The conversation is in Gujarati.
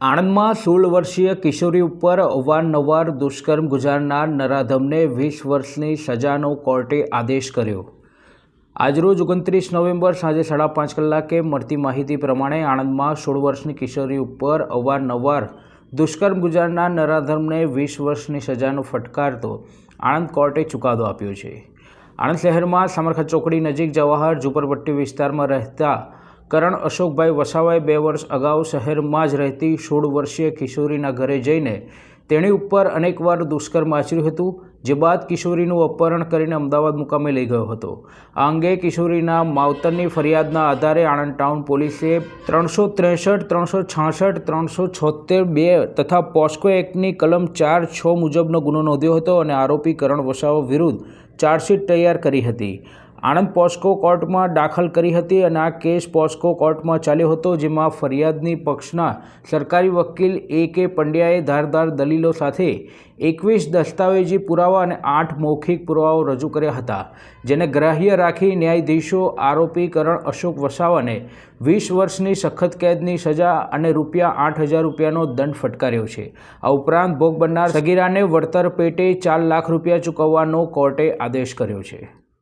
આણંદમાં સોળ વર્ષીય કિશોરી ઉપર અવારનવાર દુષ્કર્મ ગુજારનાર નરાધમને વીસ વર્ષની સજાનો કોર્ટે આદેશ કર્યો. આજરોજ ઓગણત્રીસ નવેમ્બર સાંજે સાડા પાંચ કલાકે મળતી માહિતી પ્રમાણે આણંદમાં સોળ વર્ષની કિશોરી ઉપર અવારનવાર દુષ્કર્મ ગુજારનાર નરાધમને વીસ વર્ષની સજાનો ફટકારતો આણંદ કોર્ટે ચુકાદો આપ્યો છે. આણંદ શહેરમાં સામરખા ચોકડી નજીક જવાહર ઝુંપડપટ્ટી વિસ્તારમાં રહેતા કરણ અશોકભાઈ વસાવાએ બે વર્ષ અગાઉ શહેરમાં જ રહેતી સોળ વર્ષીય કિશોરીના ઘરે જઈને તેણી ઉપર અનેકવાર દુષ્કર્મ આચર્યું હતું, જે બાદ કિશોરીનું અપહરણ કરીને અમદાવાદ મુકામે લઈ ગયો હતો. આ અંગે કિશોરીના માવતરની ફરિયાદના આધારે આણંદ ટાઉન પોલીસે ત્રણસો ત્રેસઠ, ત્રણસો છાસઠ, ત્રણસો છોતેર બે તથા પોસ્કો એક્ટની કલમ ચાર છ મુજબનો ગુનો નોંધ્યો હતો અને આરોપી કરણ વસાવા વિરુદ્ધ ચાર્જશીટ તૈયાર કરી હતી. આણંદ પોસ્કો કોર્ટમાં દાખલ કરી હતી અને આ કેસ પોસ્કો કોર્ટમાં ચાલ્યો હતો, જેમાં ફરિયાદની પક્ષના સરકારી વકીલ એ કે પંડ્યાએ ધારદાર દલીલો સાથે એકવીસ દસ્તાવેજી પુરાવા અને આઠ મૌખિક પુરાવાઓ રજૂ કર્યા હતા, જેને ગ્રાહ્ય રાખી ન્યાયાધીશો આરોપીકરણ અશોક વસાવાને વીસ વર્ષની સખત કેદની સજા અને રૂપિયા આઠ હજાર રૂપિયાનો દંડ ફટકાર્યો છે. આ ઉપરાંત ભોગ બનનાર સગીરાને વળતર પેટે ચાર લાખ રૂપિયા ચૂકવવાનો કોર્ટે આદેશ કર્યો છે.